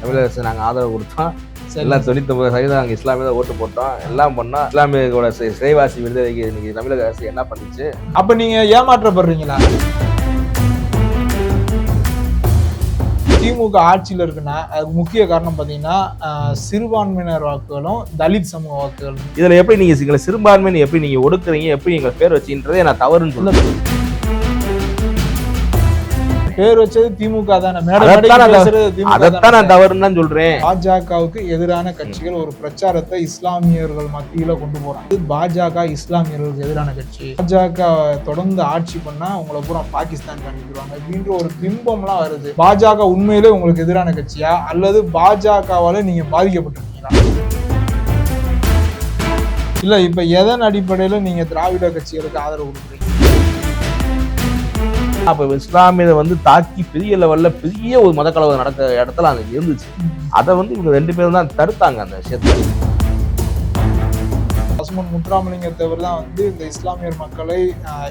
தமிழக அரசு நாங்கள் ஆதரவு கொடுத்தோம். எல்லாம் தொண்ணூத்தொம்பது சதவீதம் நாங்கள் இஸ்லாமிய ஓட்டு போட்டோம். எல்லாம் பண்ணோம். இஸ்லாமியோட சிறைவாசி விடுதலைக்கு இன்னைக்கு தமிழக அரசு என்ன பண்ணுச்சு? அப்ப நீங்க ஏமாற்றப்படுறீங்களா? திமுக ஆட்சியில இருக்குன்னா அதுக்கு முக்கிய காரணம் பாத்தீங்கன்னா ஆஹ், சிறுபான்மையினர் வாக்குகளும் தலித் சமூக வாக்குகளும். இதுல எப்படி நீங்க எங்களை சிறுபான்மைன்னு எப்படி நீங்க ஒடுக்குறீங்க? எப்படி எங்களை பேர் வச்சுன்றதே நான் தவறுன்னு சொல்லுவேன் பேர் வச்சது திமுக தானே. மேடை அதைத்தான் நான் தவறுன்னு தான். சொல்றேன். பாஜகவுக்கு எதிரான கட்சிகள் ஒரு பிரச்சாரத்தை இஸ்லாமியர்கள் மத்தியில கொண்டு போறாங்க. பாஜக இஸ்லாமியர்களுக்கு எதிரான கட்சி. பாஜக தொடர்ந்து ஆட்சி பண்ணா உங்களை பூரா பாகிஸ்தான் அனுப்பிடுவாங்க இப்படின்ற ஒரு பிம்பம்லாம் வருது. பாஜக உண்மையிலே உங்களுக்கு எதிரான கட்சியா? அல்லது பாஜகவால நீங்க பாதிக்கப்பட்டிருக்கீங்களா? இல்ல இப்ப எதன் அடிப்படையில நீங்க திராவிட கட்சிகளுக்கு ஆதரவு கொடுக்குறீங்க? அப்ப இஸ்லாமியரை வந்து தாக்கி பெரிய லெவல்ல பெரிய ஒரு மதக்கலவரம் நடக்க இடத்துல அங்க இருந்துச்சு. அதை வந்து இவங்க ரெண்டு பேரும் தான் தடுத்தாங்க அந்த விஷயத்த பசுமன் முத்துராமலிங்கத்தவர் தான் வந்து இந்த இஸ்லாமியர் மக்களை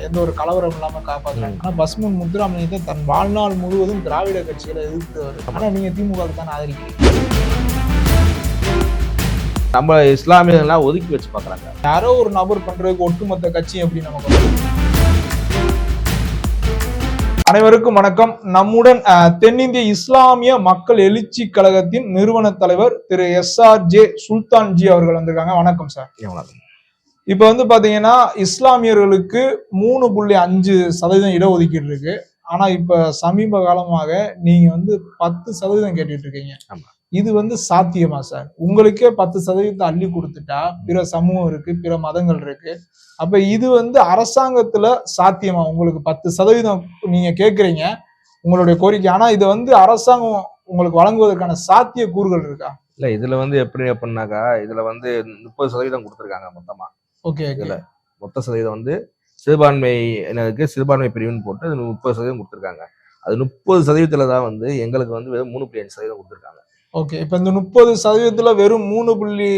எந்த ஒரு கலவரம் இல்லாம காப்பாத்துறாங்க. ஆனா பசுமன் முத்துராமலிங்கத்தை தன் வாழ்நாள் முழுவதும் திராவிட கட்சிகளை எதிர்த்தவர். ஆனா நீங்க திமுக தான் ஆதரிக்கிறீங்க. நம்ம இஸ்லாமியர்கள்லாம் ஒதுக்கி வச்சு பாக்குறாங்க யாரோ ஒரு நபர் பண்றதுக்கு ஒட்டுமொத்த கட்சி அப்படி நமக்கு. அனைவருக்கும் வணக்கம். நம்முடன் தென்னிந்திய இஸ்லாமிய மக்கள் எழுச்சி கழகத்தின் நிறுவன தலைவர் திரு S R J Sultan ji அவர்கள் வந்திருக்காங்க. வணக்கம் சார். இப்ப வந்து பாத்தீங்கன்னா இஸ்லாமியர்களுக்கு மூணு புள்ளி அஞ்சு சதவீதம் இடஒதுக்கீடு இருக்கு. ஆனா இப்ப சமீப காலமாக நீங்க வந்து பத்து சதவீதம் கேட்டுட்டு இருக்கீங்க. இது வந்து சாத்தியமா சார்? உங்களுக்கே பத்து சதவீதத்தை அள்ளி கொடுத்துட்டா பிற சமூகம் இருக்கு பிற மதங்கள் இருக்கு. அப்ப இது வந்து அரசாங்கத்துல சாத்தியமா? உங்களுக்கு பத்து சதவீதம் நீங்க கேக்குறீங்க உங்களுடைய கோரிக்கை. ஆனா இதை வந்து அரசாங்கம் உங்களுக்கு வழங்குவதற்கான சாத்திய கூறுகள் இருக்கா? இல்ல இதுல வந்து எப்படி அப்படின்னாக்கா இதுல வந்து முப்பது சதவீதம் கொடுத்துருக்காங்க மொத்தமா. ஓகே இதுல மொத்த சதவீதம் வந்து சிறுபான்மையினருக்கு சிறுபான்மை பிரிவுன்னு போட்டு முப்பது சதவீதம் கொடுத்துருக்காங்க. அது முப்பது சதவீதத்துல தான் வந்து எங்களுக்கு வந்து மூணு புள்ளி அஞ்சு சதவீதம் கொடுத்துருக்காங்க. ஓகே இப்ப இந்த முப்பது சதவீதத்துல வெறும் மூணு புள்ளி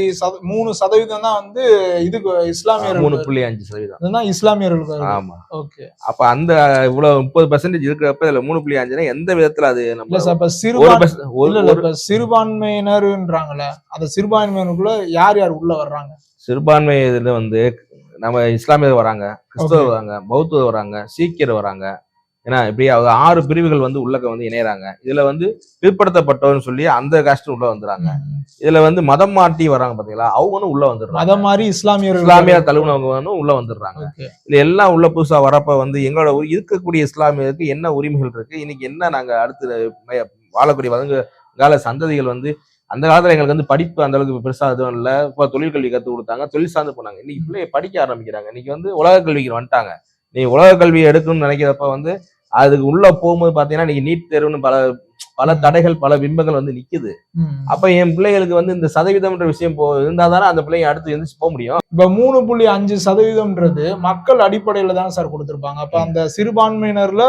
மூணு சதவீதம் தான் வந்து இதுக்கு மூணு இஸ்லாமியர்கள் புள்ளி அஞ்சு சதவீதம் இஸ்லாமியர்களுக்கு. ஆமா ஓகே அப்ப அந்த இவ்வளவு முப்பது பர்சன்டேஜ் இருக்கிறப்ப இதுல மூணு புள்ளி அஞ்சுனா எந்த விதத்துல அது நம்ம சிறுபான்மை சிறுபான்மையினர்ன்றாங்கல்ல அந்த சிறுபான்மையினருக்குள்ள யார் யார் உள்ள வர்றாங்க சிறுபான்மை இதுல வந்து நம்ம இஸ்லாமியர் வராங்க கிறிஸ்தவர். வராங்க பௌத்தர் வராங்க சீக்கியர் வராங்க ஏன்னா இப்படி அவங்க ஆறு பிரிவுகள் வந்து உள்ளக்க வந்து இணையறாங்க. இதுல வந்து பிற்படுத்தப்பட்டவர்னு சொல்லி அந்த காஸ்ட் உள்ள வந்துடுறாங்க. இதுல வந்து மதம் மாட்டி வராங்க பாத்தீங்களா? அவங்களும் உள்ள வந்துடுறாங்க. மதம் மாதிரி இஸ்லாமியர்கள் இஸ்லாமிய தழுவினவங்க உள்ள வந்துடுறாங்க. இது எல்லாம் உள்ள புதுசா வரப்ப வந்து எங்களோட இருக்கக்கூடிய இஸ்லாமியருக்கு என்ன உரிமைகள் இருக்கு? இன்னைக்கு என்ன நாங்க அடுத்து வாழக்கூடிய வதங்க கால சந்ததிகள் வந்து அந்த காலத்துல எங்களுக்கு வந்து படிப்பு அந்த அளவுக்கு பெருசா எதுவும் இல்லை. இப்போ தொழிற்கல்வி கத்து கொடுத்தாங்க. தொழில் சார்ந்து போனாங்க. இன்னைக்கு பிள்ளைய படிக்க ஆரம்பிக்கிறாங்க. இன்னைக்கு வந்து உலக கல்விக்கு வந்துட்டாங்க. நீ உலக கல்வி எடுக்கணும்னு நினைக்கிறப்ப வந்து அதுக்கு உள்ள போகும்போது பாத்தீங்கன்னா இன்னைக்கு நீட் தேர்வுன்னு பல பல தடைகள் பல பிம்பங்கள் வந்து நிக்குது. அப்ப என் பிள்ளைகளுக்கு வந்து இந்த சதவீதம்ன்ற விஷயம் போ இருந்தா தானே அந்த பிள்ளைங்க அடுத்து எந்திரிச்சு போக முடியும். இப்ப மூணு புள்ளி அஞ்சு சதவீதம்ன்றது மக்கள் அடிப்படையில தானே சார் கொடுத்திருப்பாங்க. அப்ப அந்த சிறுபான்மையினர்ல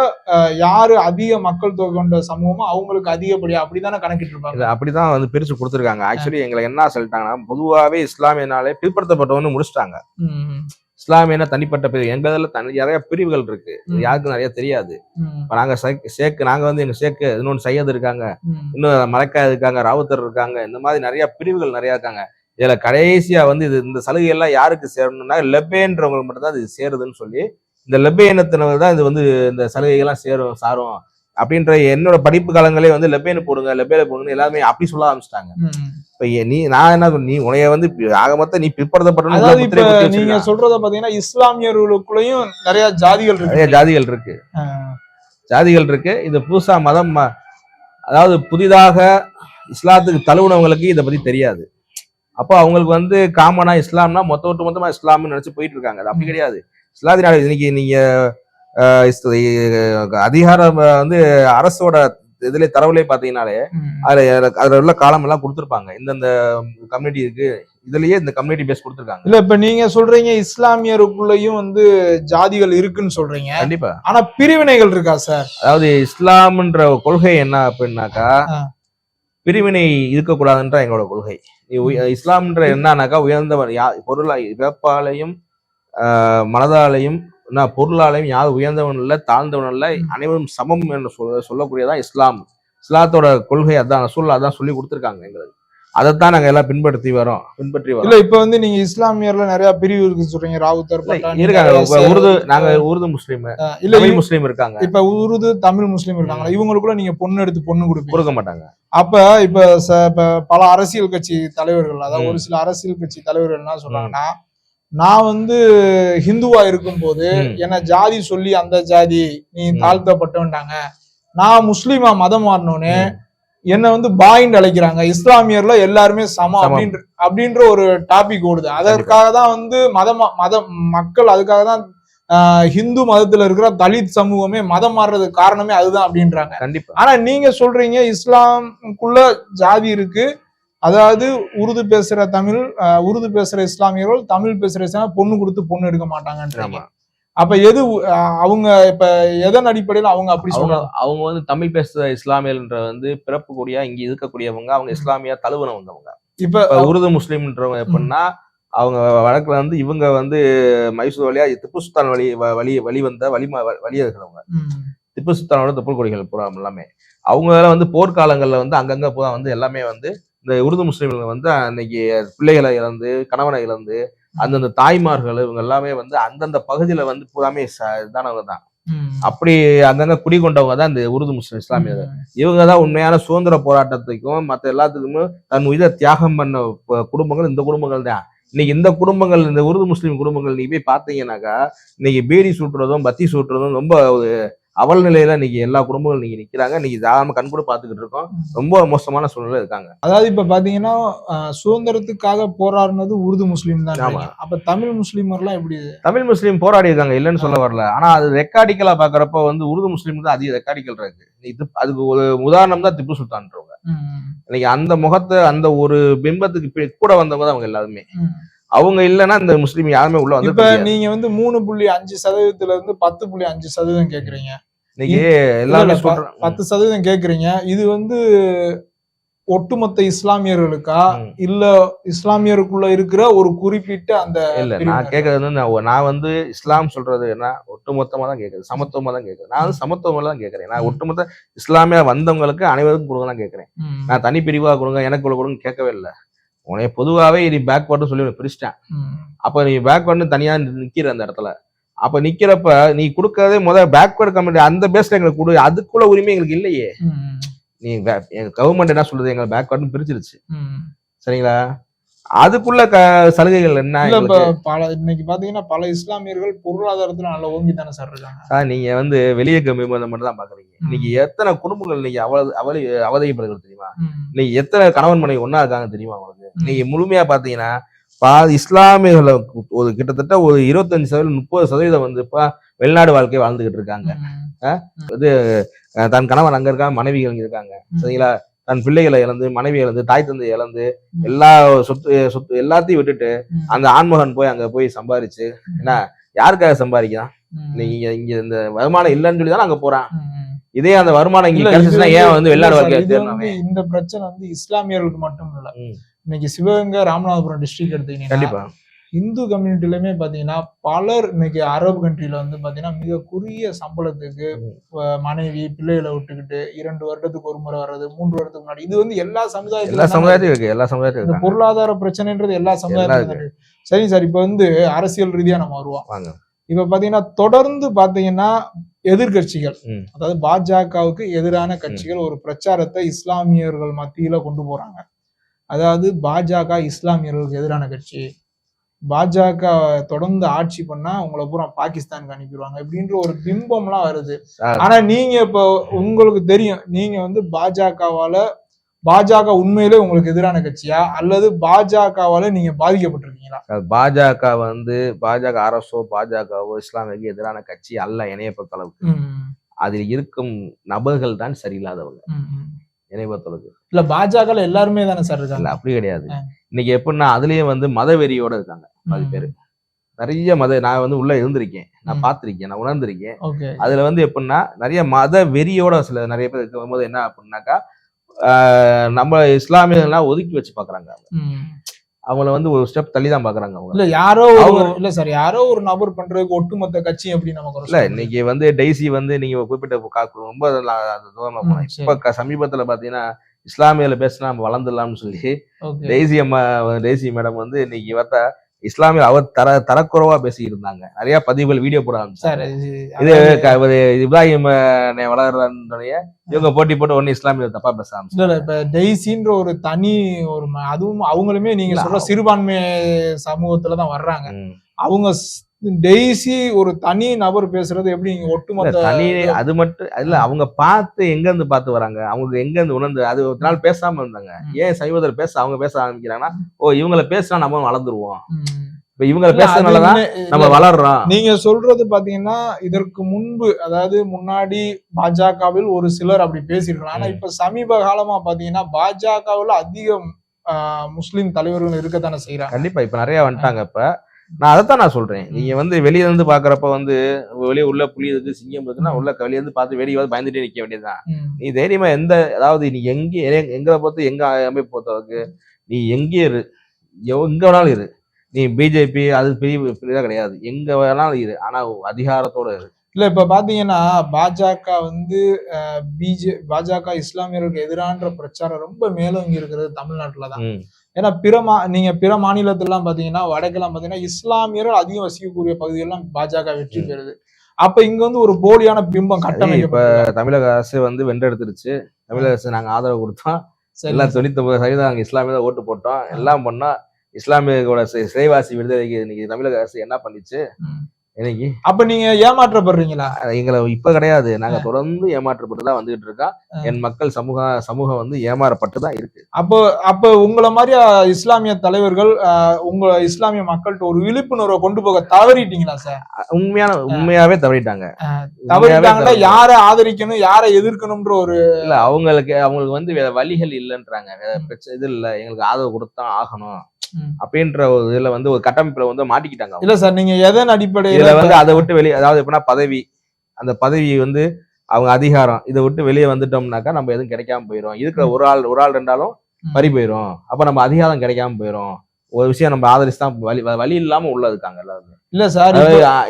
யாரு அதிக மக்கள் தொகை கொண்ட சமூகமோ அவங்களுக்கு அதிகப்படியா அப்படிதானே கணக்கிட்டு இருப்பாங்க. அப்படிதான் வந்து பிரிச்சு கொடுத்துருக்காங்க. ஆக்சுவலி எங்களை என்ன சொல்லிட்டாங்கன்னா பொதுவாவே இஸ்லாமியனாலே பிற்படுத்தப்பட்டவன்னு முடிச்சிட்டாங்க. இஸ்லாமியனா தனிப்பட்ட பிரிவு எங்க இதுல தனி நிறைய பிரிவுகள் இருக்கு. யாருக்கும் நிறைய தெரியாது. இப்ப நாங்க சேக்- சேக்கு நாங்க வந்து எங்க சேக்கு இன்னொன்று சையது இருக்காங்க. இன்னும் மலைக்காய் இருக்காங்க ராவுத்தர் இருக்காங்க இந்த மாதிரி நிறைய பிரிவுகள் நிறைய இருக்காங்க இதுல கடைசியா வந்து இது இந்த சலுகை எல்லாம் யாருக்கு சேரணும்னா லெபேன்றவங்களுக்கு மட்டும் தான் இது சேருதுன்னு சொல்லி இந்த லெபே இனத்தினர் தான் இது வந்து இந்த சலுகைகள்லாம் சேரும் சாரும் அப்படின்ற என்னோட படிப்பு காலங்களே வந்து லெபேனு போடுங்க லெபேல போடுங்க எல்லாமே அப்படி சொல்ல ஆரம்பிச்சிட்டாங்க. இப்ப நீ நான் என்ன நீ உனைய வந்து ஆக மொத்தம் நீ பிற்படுத்தப்பட்ட நீங்க சொல்றத பாத்தீங்கன்னா இஸ்லாமியர்களுக்குள்ளயும் நிறைய ஜாதிகள் நிறைய இருக்கு ஜாதிகள் இருக்கு. ஜாதிகள் இருக்கு. இது புதுசா மதம் அதாவது புதிதாக இஸ்லாத்துக்கு தழுவுனவங்களுக்கு இதை பத்தி தெரியாது. அப்போ அவங்களுக்கு வந்து காமனா இஸ்லாம்னா மொத்த ஒட்டு மொத்தமா இஸ்லாம்னு நினைச்சு போயிட்டு இருக்காங்க. அது அப்படி கிடையாது. இஸ்லாத்தின் நாடு இன்னைக்கு நீங்க அதிகாரம் வந்து அரசோட இதுல தரவுலே பாத்தீங்கன்னாலே. அதுல அதுல உள்ள காலம் எல்லாம் கொடுத்துருப்பாங்க. இந்தந்த கம்யூனிட்டி இருக்கு இதுலயே இந்த கம்யூனிட்டி பேஸ் கொடுத்துருக்காங்க. இல்ல இப்ப நீங்க சொல்றீங்க இஸ்லாமியருக்குள்ளயும் வந்து ஜாதிகள் இருக்குன்னு சொல்றீங்க. கண்டிப்பா. ஆனா பிரிவினைகள் இருக்கா சார்? அதாவது இஸ்லாம்ன்ற கொள்கை என்ன அப்படின்னாக்கா. பிரிவினை இருக்கக்கூடாதுன்ற எங்களோட கொள்கை. இஸ்லாம்ன்ற என்னன்னாக்கா உயர்ந்தவர் யா பொருளா பிறப்பாலையும் ஆஹ், மனதாலையும் என்ன பொருளாலையும் யார் உயர்ந்தவன் இல்ல தாழ்ந்தவன் இல்ல அனைவரும் சமம் என்று சொல்ல சொல்லக்கூடியதான் இஸ்லாம். இஸ்லாத்தோட கொள்கை அதான் ரசூல்லா அதான் சொல்லி கொடுத்துருக்காங்க எங்களுக்கு. அதைத்தான் நாங்க எல்லாம் பின்பற்றி வரோம் பின்பற்றி வரோம் இல்ல இப்ப வந்து நீங்க இஸ்லாமியர்ல நிறைய பிரிவு இருக்கு சொல்றீங்க. ராவுத்தர் இருக்காங்க. உருது நாங்க உருது முஸ்லீம். இல்ல முஸ்லீம் இருக்காங்க. இப்ப உருது தமிழ் முஸ்லீம் இருக்காங்களா? இவங்களுக்குள்ள நீங்க பொண்ணு எடுத்து பொண்ணு கொடுப்பீங்க. கொடுக்க மாட்டாங்க. அப்ப இப்ப பல அரசியல் கட்சி தலைவர்கள் அதாவது. ஒரு சில அரசியல் கட்சி தலைவர்கள் என்ன சொல்றாங்கன்னா நான் வந்து ஹிந்துவா இருக்கும்போது. என்ன ஜாதி சொல்லி அந்த ஜாதி நீ. தாழ்த்தப்பட்டவன்டாங்க நான் முஸ்லீமா மதம் மாறினோனே ம். என்ன வந்து பாயிண்ட் அழைக்கிறாங்க இஸ்லாமியர்ல எல்லாருமே சமம் சமம். அப்படின்ற அப்படின்ற ஒரு டாபிக் ஓடுது அதற்காக தான் வந்து மதம் மத மக்கள் அதுக்காக தான் ஹிந்து மதத்துல இருக்கிற தலித் சமூகமே மதம் மாறுறதுக்கு காரணமே அதுதான் அப்படின்றாங்க கண்டிப்பா ஆனா நீங்க சொல்றீங்க இஸ்லாமுக்குள்ள ஜாதி இருக்கு அதாவது உருது பேசுற தமிழ் உருது பேசுற இஸ்லாமியர்கள் தமிழ் பேசுற இஸ்லாமியர் பொண்ணு கொடுத்து பொண்ணு எடுக்க மாட்டாங்கன்றாங்க. அப்ப எது அவங்க இப்ப எதன் அடிப்படையில அவங்க அப்படி சொல்றாங்க? அவங்க வந்து தமிழ் பேசுற இஸ்லாமியர்ன்ற வந்து பிறப்பு கூடிய இங்க இருக்கக்கூடியவங்க அவங்க இஸ்லாமியா தழுவுனவங்க அவங்க இப்ப உருது முஸ்லீம்ன்றவங்க எப்படின்னா அவங்க வழக்குல வந்து இவங்க வந்து மைசூர் வழியா திப்பு சுல்தான் வழி வழி வழி வந்த வழி வழியிருக்கிறவங்க ம், திப்பு சுல்தானோட தொப்புள் கொடிகள் பூரா எல்லாமே. அவங்க வந்து போர்க்காலங்கள்ல வந்து அங்கங்க பூரா வந்து எல்லாமே வந்து இந்த உருது முஸ்லீம்கள் வந்து அன்னைக்கு பிள்ளைகளை இழந்து கணவனை இழந்து அந்தந்த தாய்மார்கள் இவங்க எல்லாமே வந்து அந்தந்த பகுதியில வந்து பூராமே இதானவங்க தான். அப்படி அங்கங்க குடிகொண்டவங்க தான் இந்த உருது முஸ்லிம் இஸ்லாமியர்கள். ம், இவங்க தான் உண்மையான சுதந்திர போராட்டத்துக்கும் மற்ற எல்லாத்துக்குமே தன் உயிரை தியாகம் பண்ண குடும்பங்கள் இந்த குடும்பங்கள் தான். இன்னைக்கு இந்த குடும்பங்கள் இந்த உருது முஸ்லீம் குடும்பங்கள் நீங்க போய் பார்த்தீங்கன்னாக்கா இன்னைக்கு பீடி சூட்டுறதும் பத்தி சூட்டுறதும் ரொம்ப ஒரு அவல் நிலையில இன்னைக்கு எல்லா குடும்பங்களும் இன்னைக்கு நிக்கிறாங்க. இன்னைக்கு தாராளமா கண் கூட பார்த்துக்கிட்டு இருக்கோம். ரொம்ப மோசமான சூழ்நிலை இருக்காங்க. அதாவது இப்ப பாத்தீங்கன்னா சுதந்திரத்துக்காக போராடினது உருது முஸ்லீம் தான் ஆமா. அப்ப தமிழ் முஸ்லீமர்லாம் எப்படி தமிழ் முஸ்லீம் போராடி இருக்காங்க இல்லைன்னு சொல்ல வரல. ஆனா அது ரெக்கார்டிக்கலா பாக்குறப்ப வந்து உருது முஸ்லீம் தான் அதிக ரெக்கார்டிக்கல் இருக்கு. இது அதுக்கு ஒரு உதாரணம் தான் திப்பு சுல்தான்றவங்க. இன்னைக்கு அந்த முகத்தை அந்த ஒரு பிம்பத்துக்கு கூட வந்தவங்க தான் அவங்க எல்லாருமே. அவங்க இல்லைன்னா இந்த முஸ்லீம் யாருமே உள்ள வந்து இப்ப நீங்க வந்து மூணு புள்ளி அஞ்சு சதவீதத்துல இருந்து பத்து புள்ளி அஞ்சு சதவீதம் கேக்குறீங்க. இன்னைக்கு சொல்றாங்க பத்து சதவீதம் கேக்குறீங்க. இது வந்து ஒட்டுமொத்த இஸ்லாமியர்களுக்கா. இல்ல இஸ்லாமியருக்குள்ள இருக்கிற ஒரு குறிப்பிட்ட அந்த இல்ல நான். கேக்குறது நான் வந்து இஸ்லாம் சொல்றது என்ன? ஒட்டுமொத்தமா தான் கேக்குது சமத்துவமா தான் கேக்குது நான் வந்து சமத்துவமா தான் கேக்குறேன். நான். ஒட்டுமொத்த இஸ்லாமியா வந்தவங்களுக்கு அனைவருக்கும் கொடுங்க தான் கேக்குறேன். நான் தனி பிரிவா கொடுங்க எனக்கு இவ்வளவு கொடுங்க கேட்கவே இல்லை. உனைய பொதுவாவே நீ பேக்வர்டு சொல்லி பிரிச்சிட்டேன். அப்ப நீ பேக்வர்டு தனியா நிக்கிற அந்த இடத்துல. அப்ப நிக்கிறப்ப நீ கொடுக்கறதே முதல் பேக்வர்டு கம்யூனிட்டி அந்த பேஸ்ல எங்களுக்கு கொடு அதுக்குள்ள உரிமை எங்களுக்கு இல்லையே. நீ வே- எங்க கவர்மெண்ட் என்ன சொல்லுது? எங்களை பேக்வர்டு பிரிச்சிருச்சு. சரிங்களா? அதுக்குள்ள க சலுகைகள் என்ன? இல்ல இப்ப? பல இன்னைக்கு பாத்தீங்கன்னா பல இஸ்லாமியர்கள் பொருளாதாரத்துல நல்ல ஓங்கி தானே சார் இருக்காங்க. சார் நீங்க வந்து வெளியே கம்பி மட்டும் தான் பாக்குறீங்க. இன்னைக்கு எத்தனை குடும்பங்கள் இன்னைக்கு அவல அவலி அவதிப்படுகிறது தெரியுமா? இன்னைக்கு எத்தனை கணவன் மனைவி ஒண்ணா இருக்காங்க தெரியுமா உங்களுக்கு? ம். நீங்க முழுமையா பாத்தீங்கன்னா பாதி இஸ்லாமியர்களை ஒரு கிட்டத்தட்ட ஒரு இருபத்தஞ்சு சதவீதம் முப்பது சதவீதம் வந்து இப்ப வெளிநாடு வாழ்க்கை வாழ்ந்துகிட்டு இருக்காங்க. அஹ் தன் கணவன் அங்க இருக்காங்க மனைவிகள் இங்க இருக்காங்க. சரிங்களா? தன் பிள்ளைகளை இழந்து மனைவி இழந்து தாய் தந்தை இழந்து. எல்லா சொத்து சொத்து எல்லாத்தையும் விட்டுட்டு அந்த ஆண்மகன் போய் அங்க போய் சம்பாரிச்சு என்ன யாருக்காக சம்பாதிக்கிறான்? நீங்க இங்க இந்த வருமானம் இல்லைன்னு சொல்லி தானே அங்க போறான். இதே அந்த வருமானம் இங்க ஏன் வந்து வெளிநாடு இந்த பிரச்சனை வந்து இஸ்லாமியர்களுக்கு மட்டும் இல்ல. இன்னைக்கு சிவகங்கை ராமநாதபுரம் டிஸ்ட்ரிக்ட் எடுத்தீங்கன்னா கண்டிப்பா. இந்து கம்யூனிட்டிலுமே பாத்தீங்கன்னா பலர் இன்னைக்கு அரபு கண்ட்ரில வந்து பாத்தீங்கன்னா மிக குறுகிய சம்பளத்துக்கு மனைவி பிள்ளைகளை விட்டுக்கிட்டு இரண்டு வருடத்துக்கு ஒரு முறை வர்றது மூன்று வருடத்துக்கு முன்னாடி. இது வந்து எல்லா எல்லா சமுதாயத்திலும் சமுதாயத்தையும் இருக்கு எல்லா சமுதாயத்தையும் பொருளாதார பிரச்சனைன்றது எல்லா சமுதாயத்திலும் சரிங்க சார் இப்ப வந்து அரசியல் ரீதியா நம்ம வருவோம். இப்ப பாத்தீங்கன்னா தொடர்ந்து பாத்தீங்கன்னா எதிர்கட்சிகள். அதாவது பாஜகவுக்கு எதிரான கட்சிகள் ஒரு பிரச்சாரத்தை இஸ்லாமியர்கள் மத்தியில கொண்டு போறாங்க. அதாவது பாஜக இஸ்லாமியர்களுக்கு எதிரான கட்சி பாஜக தொடர்ந்து ஆட்சி பண்ணா உங்களை பூரா பாகிஸ்தானுக்கு அனுப்பிடுவாங்க இப்படின்ற ஒரு பிம்பம்லாம் வருது. ஆனா நீங்க இப்போ உங்களுக்கு தெரியும் நீங்க வந்து பாஜகவால பாஜக உண்மையிலே உங்களுக்கு எதிரான கட்சியா? அல்லது பாஜகவால நீங்க பாதிக்கப்பட்டிருக்கீங்களா? பாஜக வந்து பாஜக அரசோ பாஜகவோ இஸ்லாமியருக்கு எதிரான கட்சி அல்ல என்னைய பொறுத்தளவுக்கு. அதில் இருக்கும் நபர்கள் தான் சரியில்லாதவங்க. என்னைய பொறுத்தளவுக்கு. இல்ல பாஜக எல்லாருமே தானே சார் இருக்காங்க? அப்படி கிடையாது. இன்னைக்கு எப்படின்னா அதுலயும் வந்து மதவெறியோட இருக்காங்க பாதி பேரு. நிறைய மத நான் வந்து உள்ள இருந்திருக்கேன். நான். பார்த்திருக்கேன் நான் உணர்ந்திருக்கேன். அதுல வந்து எப்படின்னா நிறைய மத வெறியோட சில நிறைய பேர் இருக்கும் போது என்ன அப்படின்னாக்கா நம்ம இஸ்லாமியர்கள்லாம் ஒதுக்கி வச்சு பாக்குறாங்க அவங்கள வந்து ஒரு ஸ்டெப் தள்ளி தான் பாக்குறாங்க அவங்க. இல்ல யாரோ ஒரு அவங்க- இல்ல சார் யாரோ ஒரு நபர் பண்றதுக்கு ஒட்டுமொத்த கட்சி எப்படி நமக்கு இல்ல இன்னைக்கு வந்து டெய்ஸி வந்து நீங்க குறிப்பிட்ட ரொம்ப தூரமா இப்ப சமீபத்துல பாத்தீங்கன்னா இஸ்லாமியில பேசினா நம்ம வளர்ந்துடலாம்னு சொல்லி டெய்ஸி அம்மா டெய்ஸி மேடம் வந்து இன்னைக்கு பார்த்தா இஸ்லாமிய அவர் தர தரக்குறைவா பேசி இருந்தாங்க நிறைய பதிவுகள் வீடியோ போட சார் ஆரம்பிச்சாங்க இது இப்ராஹிம் வளர்றடைய இவங்க போட்டி போட்டு ஒன்னு இஸ்லாமிய தப்பா பேச இல்ல இப்ப டெய்சின்ற ஒரு தனி ஒரு அதுவும் அவங்களுமே நீங்க சொல்ற சிறுபான்மை சமூகத்துல தான் வர்றாங்க. அவங்க டெய்ஸி ஒரு தனி நபர் பேசுறது எப்படி ஒட்டுமொத்த தனி அது மட்டும் இல்ல அவங்க பார்த்து எங்க இருந்து பார்த்து வராங்க? அவங்க எங்க இருந்து உணர்ந்து அது ஒரு நாள் பேசாம இருந்தாங்க. ஏன் சைவதர் பேச அவங்க பேச ஆரம்பிக்கிறாங்கன்னா ஓ இவங்கள பேசினா நம்ம வளர்ந்துருவோம். இப்ப அது பேசுறதுனாலதான் நம்ம வளர்றோம். நீங்க சொல்றது பாத்தீங்கன்னா இதற்கு முன்பு அதாவது முன்னாடி பாஜகவில் ஒரு சிலர் அப்படி பேசியிருக்கலாம். ஆனா. இப்ப சமீப காலமா பாத்தீங்கன்னா பாஜகவில் அதிகம் முஸ்லிம் தலைவர்கள் இருக்கத்தானே செய்யறாங்க கண்டிப்பா இப்ப நிறைய வந்துட்டாங்க இப்ப. நான் அதைத்தான் நான் சொல்றேன். நீங்க வந்து வெளிய இருந்து பாக்குறப்ப வந்து வெளிய உள்ள புலி இருக்கு சிங்கம் இருக்குன்னா உள்ள வெளிய இருந்து பார்த்து வெளியே வந்து பயந்துட்டே நிக்க வேண்டியதுதான். நீ தைரியமா எந்த அதாவது நீ எங்க எங்க- எங்களை பொறுத்து எங்க அமைப்பு பொறுத்தவரைக்கு நீ எங்கே இரு. எங்க வேணாலும் இரு. நீ பிஜேபி அது பெரிய பெரியதா கிடையாது. எங்க வேணாலும் இரு. ஆனா அதிகாரத்தோட இரு. இல்ல இப்ப பாத்தீங்கன்னா பாஜக வந்து பிஜே பாஜக இஸ்லாமியர்களுக்கு எதிரான பிரச்சாரம் ரொம்ப மேலோங்கி இருக்கிறது தமிழ்நாட்டுல தான் ம். ஏன்னா பிற மா நீங்க பிற மாநிலத்திலாம் பாத்தீங்கன்னா வடக்கெல்லாம் பாத்தீங்கன்னா இஸ்லாமியர்கள் அதிகம் வசிக்கக்கூடிய பகுதியெல்லாம் பாஜக வெற்றி. பெறுது. அப்ப இங்க வந்து ஒரு போலியான பிம்பம் இப்ப கட்டமைக்கப்பட்டு தமிழக அரசு வந்து வென்றெடுத்துருச்சு. தமிழக அரசு நாங்க ஆதரவு கொடுத்தோம். எல்லாம் தொண்ணூத்தி ஒன்பது சதவீதம் நாங்க இஸ்லாமிய தான் ஓட்டு போட்டோம். எல்லாம் பண்ணோம் இஸ்லாமியர்களோட சிறைவாசி விடுதலைக்கு இன்னைக்கு தமிழக அரசு என்ன பண்ணிச்சு. இன்னைக்கு அப்ப நீங்க ஏமாற்றப்படுறீங்களா? எங்களை இப்ப கிடையாது. நாங்க தொடர்ந்து ஏமாற்றப்பட்டு தான் வந்துகிட்டு இருக்கோம். என் மக்கள் சமூக சமூகம் வந்து ஏமாறப்பட்டு தான் இருக்கு. அப்போ அப்ப உங்களை மாதிரி இஸ்லாமிய தலைவர்கள் உங்க இஸ்லாமிய மக்கள்கிட்ட ஒரு விழிப்புணர்வை கொண்டு போக தவறிட்டீங்களா சார்? உண்மையான உண்மையாவே தவறிட்டாங்க. தவறிட்டாங்கன்னா யாரை ஆதரிக்கணும் யாரை எதிர்க்கணும்ன்ற ஒரு இல்ல அவங்களுக்கு அவங்களுக்கு வந்து வேற வழிகள் இல்லைன்றாங்க. பிரச்சனை இது இல்ல. எங்களுக்கு ஆதரவு கொடுத்தான் ஆகணும். அப்படின்ற ஒரு இதுல வந்து ஒரு கட்டமைப்புல வந்து மாட்டிக்கிட்டாங்க. இல்ல சார் நீங்க எதன் அடிப்படையில வந்து அதை விட்டு வெளியே அதாவது எப்படின்னா பதவி அந்த பதவி வந்து அவங்க அதிகாரம் இதை விட்டு வெளியே வந்துட்டோம்னாக்கா நம்ம எதுவும் கிடைக்காம போயிடும் இருக்கிற ஒரு ஆள் ஒரு ஆள் ரெண்டாலும். பறி போயிடும் அப்ப நம்ம அதிகாரம் கிடைக்காம போயிடும் ஒரு விஷயம் நம்ம ஆதரிச்சு தான் வழி வழி இல்லாம உள்ள இருக்காங்க எல்லாருமே. இல்ல சார்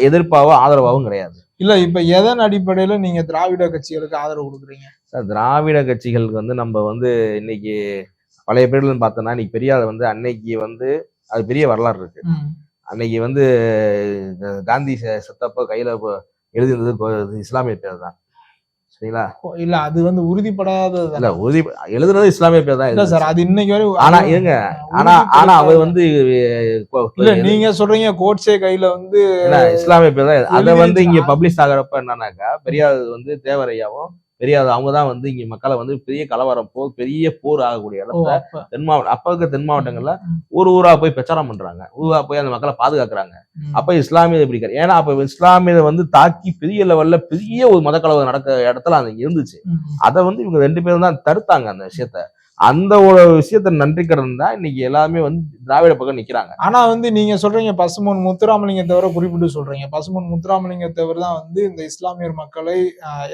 எதிர்ப்பாவோ ஆதரவாகவும் கிடையாது. இல்ல இப்ப எதன் அடிப்படையில நீங்க திராவிட கட்சிகளுக்கு ஆதரவு கொடுக்குறீங்க? சார், திராவிட கட்சிகளுக்கு வந்து நம்ம வந்து இன்னைக்கு பழைய பேர்ல பார்த்தோம்னா இன்னைக்கு பெரியார் வந்து அன்னைக்கு வந்து அது பெரிய வரலாறு இருக்கு. அன்னைக்கு வந்து காந்தி செத்தப்ப கையில கொ- இஸ்லாமிய பேர் தான் சரிங்களா இல்ல அது வந்து உறுதிப்படாதது இல்ல உறுதி எழுதுனது இஸ்லாமிய பேர் தான் இல்ல. சார் அது இன்னைக்கு வரை ஆனா இருங்க ஆனா ஆனா அவர் வந்து இல்ல நீங்க சொல்றீங்க கோட்ஸே கையில வந்து இஸ்லாமிய பேர் தான் அதை வந்து இங்க? பப்ளிஷ் ஆகுறப்ப என்னன்னாக்கா பெரியார் வந்து தேவரையாவும் பெரியார் அவங்க தான் வந்து இங்க மக்களை வந்து பெரிய கலவரம் போர் பெரிய போர் ஆகக்கூடிய இடத்துல. தென் மாவட்டம் அப்ப இருக்க தென் மாவட்டங்கள்ல ம், ஊர் ஊரா போய் பிரச்சாரம் பண்றாங்க ஊரா போய் அந்த மக்களை பாதுகாக்கிறாங்க. அப்ப இஸ்லாமிய இப்படி கிடையாது ஏன்னா அப்ப இஸ்லாமிய வந்து தாக்கி பெரிய லெவல்ல பெரிய ஒரு மத கலவரம் நடக்க இடத்துல அது இருந்துச்சு. அதை வந்து இவங்க ரெண்டு பேரும் தான் தடுத்தாங்க அந்த விஷயத்த அந்த ஒரு விஷயத்த நன்றி கடன் தான் இன்னைக்கு எல்லாமே வந்து திராவிட பக்கம் நிக்கிறாங்க. ஆனா வந்து நீங்க சொல்றீங்க பசுமன் முத்துராமலிங்க தவிர குறிப்பிட்டு சொல்றீங்க. பசுமன் முத்துராமலிங்க தவிர தான் வந்து இந்த இஸ்லாமியர் மக்களை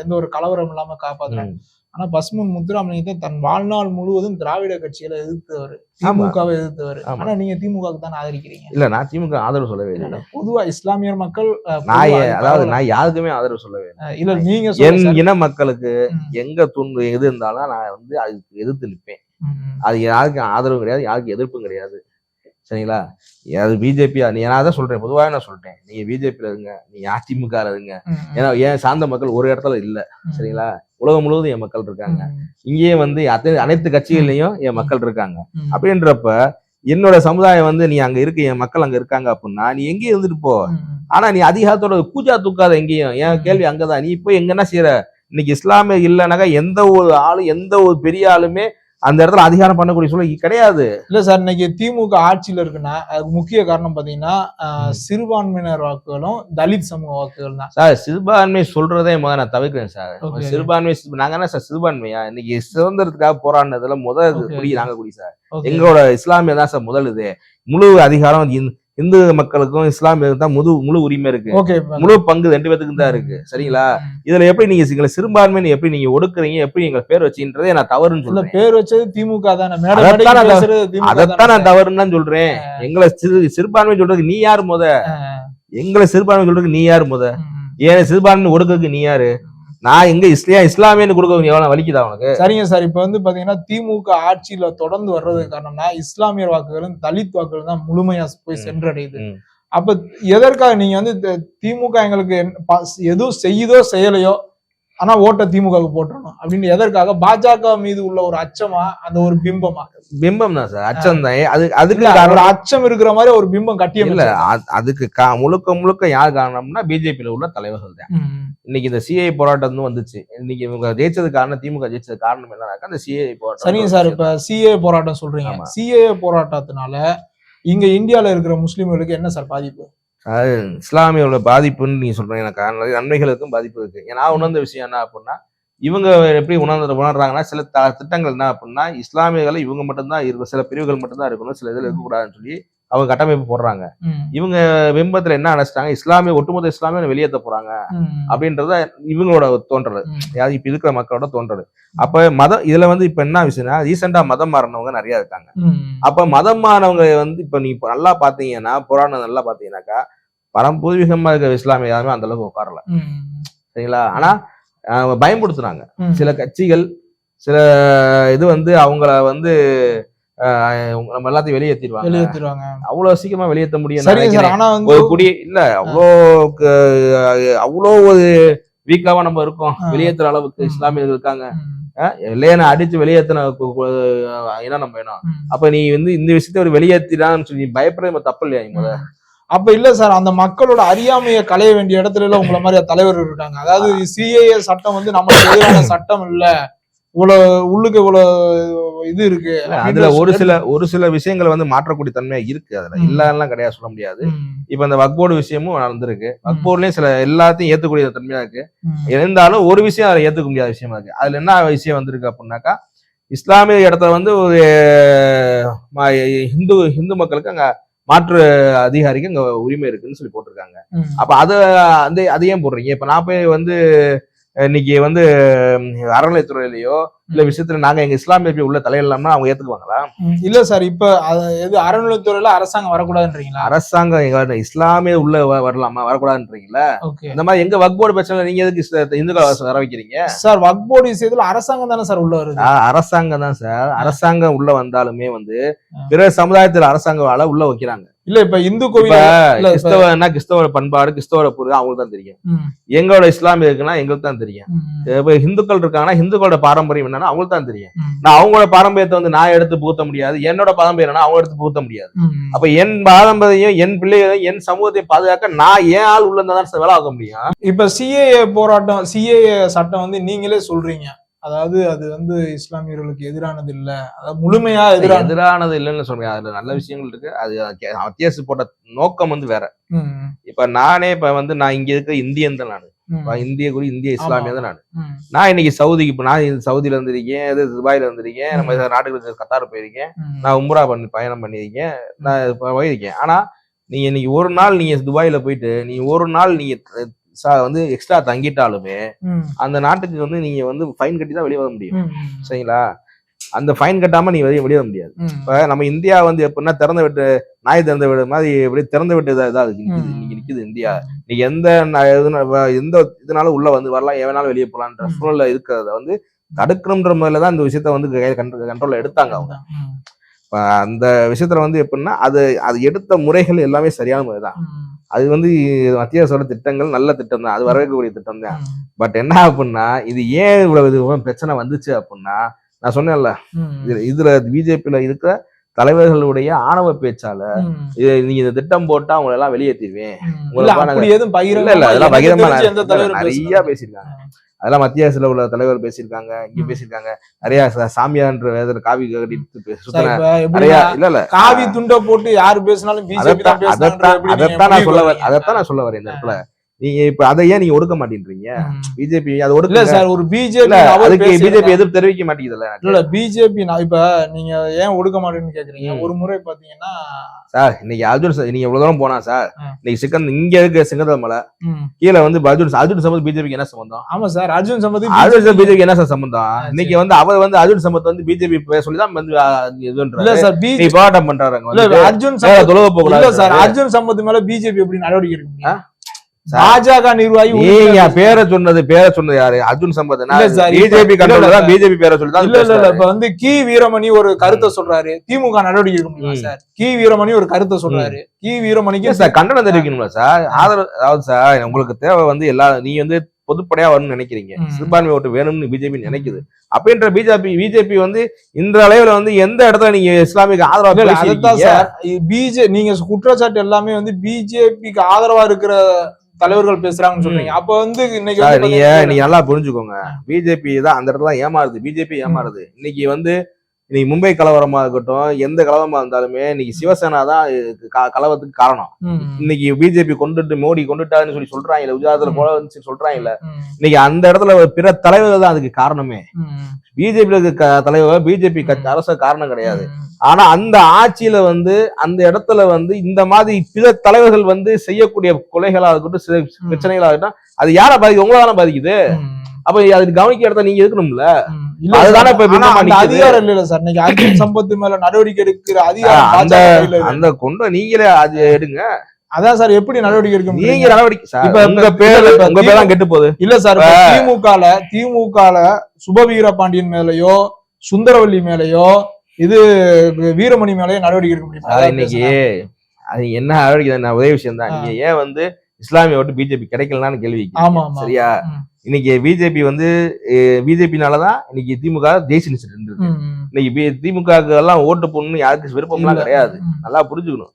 எந்த ஒரு கலவரம் இல்லாம காப்பாத்துறாங்க ஆனா பசுமன் முத்துராமலிங்கத்தை தன் வாழ்நாள் முழுவதும் திராவிட கட்சிகளை எதிர்த்தவர். திமுகவை எதிர்த்தவர். ஆனா நீங்க திமுகவுக்கு தானே ஆதரிக்கிறீங்க. இல்ல நான் திமுக ஆதரவு சொல்லவே இல்லை. பொதுவா இஸ்லாமியர் மக்கள் நான் அதாவது நான் யாருக்குமே ஆதரவு சொல்லவே இல்லை. நீங்க என். இன மக்களுக்கு எங்க துன்பு எது இருந்தாலும் நான் வந்து அதுக்கு எதிர்த்து நிற்பேன். அது யாருக்கும் ஆதரவும் கிடையாது யாருக்கும் எதிர்ப்பும் கிடையாது. சரிங்களா? அது பிஜேபி நீ நான் தான் சொல்றேன். பொதுவாக நான் சொல்றேன். நீங்க பிஜேபியில இருங்க. நீங்க அதிமுக இருங்க. ஏன்னா ஏன் சார்ந்த மக்கள் ஒரு இடத்துல இல்ல. சரிங்களா? உலகம் முழுவதும் என் மக்கள் இருக்காங்க. இங்கேயே வந்து அத்தனை அனைத்து கட்சிகள்லயும் என் மக்கள் இருக்காங்க. அப்படின்றப்ப என்னோட சமுதாயம் வந்து நீ அங்க இருக்க என் மக்கள் அங்க இருக்காங்க அப்படின்னா நீ எங்கேயும் இருந்துட்டு போ. ஆனா நீ அதிகாரத்தோட கூஜா தூக்காத எங்கேயும். என். கேள்வி அங்கதான். நீ போய் எங்கன்னா செய்யற இன்னைக்கு இஸ்லாமிய இல்லைனாக்கா எந்த ஒரு ஆளு எந்த ஒரு பெரிய ஆளுமே அந்த இடத்துல அதிகாரம் பண்ணக்கூடிய சூழல் கிடையாது இல்ல சார் இன்னைக்கு திமுக ஆட்சியில இருக்குன்னா அதுக்கு முக்கிய காரணம் பாத்தீங்கன்னா. சிறுபான்மையினர் வாக்குகளும் தலித் சமூக வாக்குகள் தான் சார் சிறுபான்மை சொல்றதே முதல்ல நான் தவிர்க்கிறேன் சார். சிறுபான்மை சிறு- நாங்க என்ன சார் சிறுபான்மையா இன்னைக்கு சுதந்திரத்துக்காக போராடினதுல முதல் குடி. நாங்க குடி சார். எங்களோட இஸ்லாமிய தான் சார் முதல் இது முழு அதிகாரம் இந்த- மக்களுக்கும் இஸ்லாமியருக்கும் தான் முழு முழு உரிமை இருக்கு. முழு பங்கு ரெண்டு பேத்துக்கும் தான் இருக்கு. சரிங்களா? இதுல எப்படி நீங்க எங்களை சிறுபான்மைன்னு எப்படி நீங்க ஒடுக்குறீங்க? எப்படி எங்க பேர் வச்சுன்றதே நான் தவறுன்னு சொல்றேன். பேர் வச்சது திமுக தானே. அதைத்தான் நான். தவறுன்னு தான். சொல்றேன். எங்களை சிறு சிறுபான்மை சொல்றதுக்கு நீ யாரு முத? எங்களை சிறுபான்மை சொல்றதுக்கு நீ யாரு முத. ஏன் சிறுபான்மை ஒடுக்கிறதுக்கு நீ யாரு? நான் எங்க இஸ்லியா இஸ்லாமியன்னு கொடுக்க எவ்வளவு வலிக்குதா உனக்கு சரிங்க சார் இப்ப வந்து பாத்தீங்கன்னா திமுக ஆட்சியில தொடர்ந்து வர்றதுக்கு காரணம்னா இஸ்லாமியர் வாக்குகளும் தலித் வாக்குகள் தான் முழுமையா போய். சென்றடையுது. அப்ப எதற்காக நீங்க வந்து திமுக எங்களுக்கு எதுவும் செய்யுதோ செய்யலையோ ஆனா ஓட்ட திமுகவுக்கு போட்டுறணும். அப்படின்னு எதற்காக? பாஜக மீது உள்ள ஒரு அச்சமா அந்த ஒரு பிம்பமா? பிம்பம் தான் சார். அச்சம் தான் அது அதுக்கு அச்சம் இருக்கிற மாதிரி ஒரு பிம்பம் கட்டிய இல்ல அதுக்கு கா- முழுக்க முழுக்க யார் காரணம்னா பிஜேபியில உள்ள தலைவர்கள் தான் இன்னைக்கு இந்த சிஐ போராட்டம் வந்து வந்துச்சு. இன்னைக்கு இவங்க ஜெயிச்சது காரணம் திமுக ஜெயிச்சது காரணம் என்னன்னாக்கா அந்த சிஐ போராட்டம். சரிங்க சார் இப்ப சிஏ போராட்டம் சொல்றீங்க. சிஏ போராட்டத்தினால இங்க இந்தியால இருக்கிற முஸ்லிம்களுக்கு என்ன சார் பாதிப்பு? அது இஸ்லாமியோட பாதிப்புன்னு நீங்கள் சொல்கிறீங்க எனக்கு நிறைய நன்மைகளுக்கும் பாதிப்பு இருக்குது ஏன்னா உணர்ந்த விஷயம் என்ன அப்படின்னா இவங்க எப்படி உணர்ந்து உணர்றாங்கன்னா சில த- திட்டங்கள் என்ன அப்படின்னா இஸ்லாமியர்களை இவங்க மட்டும்தான் இருக்கும் சில பிரிவுகள் மட்டும்தான் இருக்கணும் சில இதில் இருக்கக்கூடாதுன்னு சொல்லி அவங்க கட்டமைப்பு போடுறாங்க. இவங்க பிம்பத்துல என்ன நினைச்சிட்டாங்க இஸ்லாமிய ஒட்டுமொத்த இஸ்லாமிய வெளியேற்ற போறாங்க. அப்படின்றத இவங்களோட தோன்றது. யாரு? இப்ப இருக்கிற மக்களோட தோன்றது. அப்ப மதம் இதுல வந்து இப்ப என்ன விஷயம்னா ரீசெண்டா மதம் மாறினவங்க நிறைய இருக்காங்க. அப்ப மதம் மாறினவங்க வந்து இப்ப நீ இப்ப நல்லா பாத்தீங்கன்னா புராணம் நல்லா பாத்தீங்கன்னாக்கா பரம் பூர்வீகமா இருக்கிற இஸ்லாமிய யாருமே அந்த அளவுக்கு உட்காரல. சரிங்களா? ஆனா பயன்படுத்துறாங்க. சில கட்சிகள் சில இது வந்து அவங்கள வந்து நம்ம எல்லாத்தையும் வெளியேற்றிடுவாங்க வெளியேத்திடுவாங்க. அவ்வளவு சீக்கிரமா வெளியேற்ற முடியும் நான் சரிங்க சார். நினைக்கிறேன். ஆனா வந்து ஒரு குடி இல்ல அவ்வளோ அவ்வளோ ஒரு வீக்காவா நம்ம இருக்கோம். வெளியேற்றுற அளவுக்கு. இஸ்லாமியர்கள் இருக்காங்க. இல்லையா அடிச்சு வெளியேற்றின என்ன நம்ம வேணும்? அப்ப நீ வந்து இந்த விஷயத்த ஒரு வெளியேற்றிடான்னு சொல்லி பயப்படுறது நம்ம தப்பு இல்லையா முத. அப்ப இல்ல சார். அந்த மக்களோட அறியாமையை களைய வேண்டிய இடத்துல எல்லாம் உங்களை மாதிரி தலைவர்கள் இருக்காங்க. அதாவது சிஏஏ சட்டம் வந்து நமக்கு எதிரான சட்டம் இல்ல. இவ்வளவு உள்ளுக்கு இவ்வளவு இது இருக்கு. அதுல ஒரு சில ஒரு சில விஷயங்களை வந்து மாற்றக்கூடிய தன்மையா இருக்கு அதுல. இல்லலாம் கிடையாது சொல்ல முடியாது. இப்ப இந்த வக்போர்டு விஷயமும் நடந்திருக்கு. வக்போர்ட்லயும் சில எல்லாத்தையும் ஏத்துக்கூடிய தன்மையா இருக்கு. இருந்தாலும் ஒரு விஷயம் அதை ஏத்துக்க முடியாத விஷயமா இருக்கு. அதுல என்ன விஷயம் வந்திருக்கு அப்படின்னாக்கா இஸ்லாமிய இடத்துல வந்து ஒரு இந்து இந்து மக்களுக்கு அங்க மாற்று அதிகாரிக்கு அங்க உரிமை இருக்குன்னு சொல்லி போட்டிருக்காங்க. அப்ப அத அந்த அதையும் போடுறீங்க. இப்ப நான் போய் வந்து இன்னைக்கு வந்து அறநிலைத்துறையிலையோ இல்ல விஷயத்துல நாங்க எங்க இஸ்லாமிய போய் உள்ள தலையிடலாம்னா அவங்க ஏத்துக்குவாங்களா? இல்ல சார் இப்ப எது அறநிலையத்துறையில அரசாங்கம் வரக்கூடாதுன்றீங்களா? அரசாங்கம் எங்க இஸ்லாமிய உள்ள வரலாமா? வரக்கூடாதுன்றீங்களா? இந்த மாதிரி எங்க வக்போர்டு பிரச்சனை நீங்க எதுக்கு இந்துக்களை வர வைக்கிறீங்க? சார் வக்போர்டு விஷயத்துல அரசாங்கம் தானே சார் உள்ள வருது. அரசாங்கம் தான் சார். அரசாங்கம் உள்ள வந்தாலுமே வந்து. பிற சமுதாயத்துல அரசாங்கம் உள்ள வைக்கிறாங்க. இல்ல இப்ப இந்து கோவில் கிறிஸ்தவனா கிறிஸ்தவ பண்பாடு கிறிஸ்தவ பொருள் அவங்களுக்கு தான் தெரியும். எங்களோட இஸ்லாமிய இருக்குன்னா எங்களுக்கு தான் தெரியும். இப்ப இந்துக்கள் இருக்காங்கன்னா இந்துக்களோட பாரம்பரியம் என்னன்னா அவங்களுக்கு தான் தெரியும். நான் அவங்களோட பாரம்பரியத்தை வந்து நான் எடுத்து புகுத்த முடியாது என்னோட பாரம்பரியம் என்னன்னா அவங்க எடுத்து புகுத்த முடியாது. அப்ப என் பாரம்பரியம் என் பிள்ளைகளையும் என் சமூகத்தையும் பாதுகாக்க நான் ஏன் ஆள் உள்ள தான் வேலை ஆக முடியும். இப்ப சிஏஏ போராட்டம் சிஏஏ சட்டம் வந்து நீங்களே சொல்றீங்க. அதாவது அது வந்து இஸ்லாமியர்களுக்கு எதிரானது இல்ல. அதாவது முழுமையா எதிரானது. எதிரானது இல்லைன்னு சொல்றேன் அதுல நல்ல விஷயங்கள் இருக்கு. அது அத்தியாவசிய போட்ட நோக்கம் வந்து வேற. இப்ப நானே இப்ப வந்து நான் இங்க இருக்க இந்தியன் தான் நானு. இப்ப இந்திய குடி இந்திய இஸ்லாமிய தான் நான். நான் இன்னைக்கு சவுதிக்கு இப்ப நான் சவுதியில இருந்திருக்கேன் இது துபாயில இருந்திருக்கேன் நம்ம இந்த நாட்டுகளுக்கு கத்தார் போயிருக்கேன். நான் உம்ரா பண்ணி பயணம் பண்ணியிருக்கேன் நான் போயிருக்கேன். ஆனா நீங்க இன்னைக்கு ஒரு நாள் நீங்க துபாயில போயிட்டு நீங்க ஒரு நாள் நீங்க வந்து எக்ஸ்ட்ரா தங்கிட்டாலுமே அந்த நாட்டுக்கு வந்து நீங்க வந்து ஃபைன் கட்டி தான் வெளியே வர முடியும். சரிங்களா? அந்த ஃபைன் கட்டாம நீ வெளியே வெளியே முடியாது. இப்ப நம்ம இந்தியா வந்து எப்படின்னா திறந்த விட்டு நாய் திறந்த விட மாதிரி எப்படி திறந்த விட்டு இதா இதா இருக்கு நிக்குது ம். இன்னைக்கு நிக்குது இந்தியா. எந்த ந- வ- எந்த இதனால உள்ள வந்து வரலாம் எவனாலும் வெளியே போலான்ற ம். சூழல்ல இருக்கிறத வந்து தடுக்கணும்ன்ற முறையில தான் இந்த விஷயத்த வந்து கண்ட்ரோல்ல எடுத்தாங்க அவங்க. இப்ப அந்த விஷயத்துல வந்து எப்படின்னா அது அது எடுத்த முறைகள் எல்லாமே சரியான முறை தான் ம், அது வந்து மத்திய அரசோட திட்டங்கள் நல்ல திட்டம் தான். அது வரவேற்கக்கூடிய திட்டம் தான் பட் என்ன அப்படின்னா இது ஏன் இவ்வளவு பிரச்சனை வந்துச்சு அப்படின்னா நான் சொன்னேன்ல இதுல பிஜேபியில இருக்கிற தலைவர்களுடைய ஆணவ பேச்சால இது நீங்க இந்த திட்டம் போட்டா அவங்களை எல்லாம் வெளியேற்றிடுவேன் அதெல்லாம் பகிரமா நிறைய பேசியிருக்காங்க. அதெல்லாம் மத்திய அரசுல உள்ள தலைவர் பேசியிருக்காங்க இங்க. பேசியிருக்காங்க. நிறைய சாமியார்ன்ற வேதத்துல காவி கட்டிட்டு சுத்தின நிறைய இல்ல இல்ல. காவி துண்டை போட்டு யாரு பேசினாலும் அதைத்தான் நான் சொல்ல வரீங்க? வர- அதைத்தான் நான் சொல்ல வரேன் இந்த இடத்துல. நீங்க இப்ப அதை ஏன் நீங்க ஒடுக்க மாட்டேன்றீங்க பிஜேபி அதை இல்ல ஒடுக்கல சார் ஒரு பிஜேபி அதுக்கு பிஜேபி எதிர்ப்பு தெரிவிக்க மாட்டேங்குதுல்ல இல்ல பிஜேபி நான் இப்ப நீங்க ஏன் ஒடுக்க மாட்டேன்னு கேக்குறீங்க. ஒரு முறை பாத்தீங்கன்னா சார் இன்னைக்கு அர்ஜுன் சார் நீங்க இவ்வளவு தூரம் போனா சார். இன்னைக்கு சிக்கன் இங்க இருக்க சிங்கந்தல் மலை கீழே வந்து அர்ஜுன் அர்ஜுன் சம்பத் பிஜேபிக்கு என்ன சம்பந்தம் ஆமா sir Arjun Sampath Arjun sir BJP என்ன சார் சம்பந்தம் சரி. இன்னைக்கு வந்து அவர் வந்து அர்ஜுன் சம்பத் வந்து பிஜேபி சொல்லி தான் வந்து இல்ல சார் பிஜேபி போராட்டம் வந்து அர்ஜுன் சம்பத் தொழுக இல்ல போக சார் அர்ஜுன் சம்பத் மேல பிஜேபி எப்படி நடவடிக்கை சார். பாஜக நிர்வாகி நீங்க பேரை சொன்னது பேரை சொன்னது யாரு? அர்ஜுன் சம்பத். பிஜேபி பிஜேபி பேரை சொல்லி இல்ல. இப்ப வந்து கி வீரமணி ஒரு கருத்தை சொல்றாரு. திமுக நடவடிக்கை எடுக்க. சார்? கி வீரமணி ஒரு கருத்தை சொல்றாரு. கி வீரமணிக்கு சார் கண்டனம் தெரிவிக்கணும்ல சார். ஆதரவு அதாவது சார் உங்களுக்கு தேவை வந்து எல்லா நீங்க வந்து பொதுப்படையா வரணும்னு நினைக்கிறீங்க. சிறுபான்மை ஓட்டு வேணும்னு பிஜேபி நினைக்குது. அப்படின்ற பிஜேபி பிஜேபி வந்து இந்த அளவுல வந்து எந்த இடத்துல நீங்க இஸ்லாமிக்கு ஆதரவா பிஜே நீங்க குற்றச்சாட்டு எல்லாமே வந்து பிஜேபிக்கு ஆதரவா இருக்கிற தலைவர்கள் பேசுறாங்கன்னு சொல்றீங்க. அப்ப வந்து இன்னைக்கு நீங்க நீங்க நல்லா புரிஞ்சுக்கோங்க. பிஜேபி தான் அந்த இடத்துல ஏமாறுது. பிஜேபி ஏமாறுது. இன்னைக்கு வந்து இன்னைக்கு மும்பை கலவரமா இருக்கட்டும் எந்த கலவரமா இருந்தாலுமே இன்னைக்கு சிவசேனா தான் கலவரத்துக்கு காரணம். இன்னைக்கு பிஜேபி கொண்டுட்டு மோடி கொண்டுட்டாருன்னு சொல்லி சொல்றாங்கல்ல குஜராத்ல ம். கொலை வந்துச்சு சொல்றாங்கல்ல ம், இன்னைக்கு அந்த இடத்துல பிற தலைவர்கள் தான் அதுக்கு காரணமே. ம், பிஜேபி இருக்க தலைவர் பிஜேபி ம். அரச காரணம் கிடையாது. ஆனா அந்த ஆட்சியில வந்து அந்த இடத்துல வந்து இந்த மாதிரி பிற தலைவர்கள் வந்து செய்யக்கூடிய கொலைகளா இருக்கட்டும் சில. பிரச்சனைகளா இருக்கட்டும் அது யாரை பாதிக்கும் உங்களை தானே பாதிக்குது. அப்ப அதுக்கு கவனிக்க இடத்த நீங்க இருக்கணும்ல அதுதானே இப்ப. அதிகாரம் இல்ல சார். இன்னைக்கு அர்ஜுன் சம்பத் மேல நடவடிக்கை எடுக்கிற அதிகாரம் அந்த கொண்டு நீங்களே அது எடுங்க. அதான் சார் எப்படி நடவடிக்கை எடுக்க நீங்க நடவடிக்கை சார். இப்ப- உங்க இப்ப- பேர் இப்ப உங்க பேர் தான் கெட்டு போகுது. இல்ல சார் திமுகல திமுகல சுபவீர பாண்டியன் மேலயோ சுந்தரவல்லி மேலயோ இது வீரமணி மேலயோ நடவடிக்கை எடுக்க முடியுமா? இன்னைக்கு. அது என்ன நடவடிக்கை? ஒரே விஷயம் தான். நீங்க ஏன் வந்து இஸ்லாமிய ஓட்டு பிஜேபி கிடைக்கலன்னு கேள்வி சரியா? இன்னைக்கு பிஜேபி வந்து பிஜேபினாலதான் இன்னைக்கு திமுக தேசிய ம். இன்னைக்கு திமுக எல்லாம் ஓட்டு போடணும்னு யாருக்கு விருப்பம்லாம் இல்ல. கிடையாது நல்லா புரிஞ்சுக்கணும்.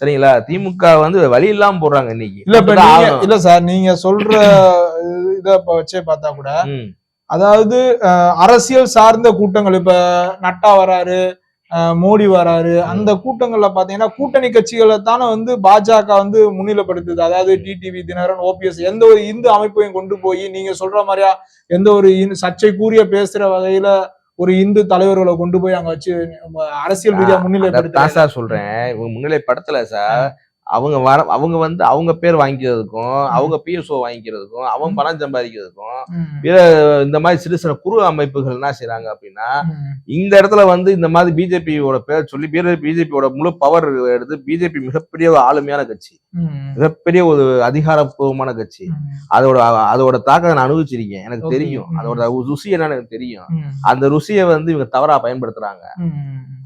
சரிங்களா திமுக வந்து வழி இல்லாம போடுறாங்க இன்னைக்கு இல்ல. இல்ல சார் நீங்க சொல்ற இத வச்சே பார்த்தா கூட. அதாவது அரசியல் சார்ந்த கூட்டங்கள் இப்ப நட்டா வராரு மோடி வராரு. அந்த கூட்டங்கள்ல பாத்தீங்கன்னா கூட்டணி கட்சிகளை தானே வந்து பாஜக வந்து முன்னிலைப்படுத்துது. அதாவது டிடிவி தினகரன் ஓபிஎஸ் எந்த ஒரு இந்து அமைப்பையும் கொண்டு போய் நீங்க சொல்ற மாதிரியா எந்த ஒரு இந்து- சர்ச்சைக்குரிய பேசுற வகையில ஒரு இந்து தலைவர்களை கொண்டு போய் அங்க வச்சு அரசியல் ரீதியா முன்னிலைப்படுத்த சார் சொல்றேன். இவங்க முன்னிலை படத்துல சார் அவங்க வர அவங்க வந்து அவங்க பேர் வாங்கிக்கிறதுக்கும் அவங்க பிஎஸ்ஓ வாங்கிக்கிறதுக்கும் அவங்க. பணம் சம்பாதிக்கிறதுக்கும் இந்த மாதிரி சிறு சிறு குறு அமைப்புகள் என்ன செய்றாங்க அப்படின்னா இந்த இடத்துல வந்து இந்த மாதிரி பிஜேபியோட பேர் சொல்லி பிஜேபியோட முழு பவர் எடுத்து பிஜேபி மிகப்பெரிய ஒரு ஆளுமையான கட்சி. மிகப்பெரிய ஒரு அதிகாரப்பூர்வமான கட்சி. அதோட அதோட தாக்கத்தை நான் அனுபவிச்சிருக்கேன் எனக்கு. தெரியும். அதோட ருசி என்னன்னு எனக்கு தெரியும். அந்த ருசியை வந்து இவங்க தவறா பயன்படுத்துறாங்க.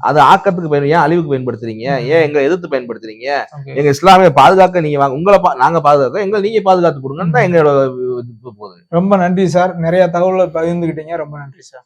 அது ஆக்கத்துக்கு பயன் ஏன் அழிவுக்கு பயன்படுத்துறீங்க? ஏன் எங்களை எதிர்த்து பயன்படுத்துறீங்க? okay. எங்க இஸ்லாமிய பாதுகாக்க நீங்க வாங்க உங்களை பா- நாங்க பாதுகாக்க எங்களை நீங்க பாதுகாத்து கொடுங்கன்னு தான் எங்களோட இது போகுது. ரொம்ப நன்றி சார். நிறைய தகவல்களை பகிர்ந்துகிட்டீங்க. ரொம்ப நன்றி சார்.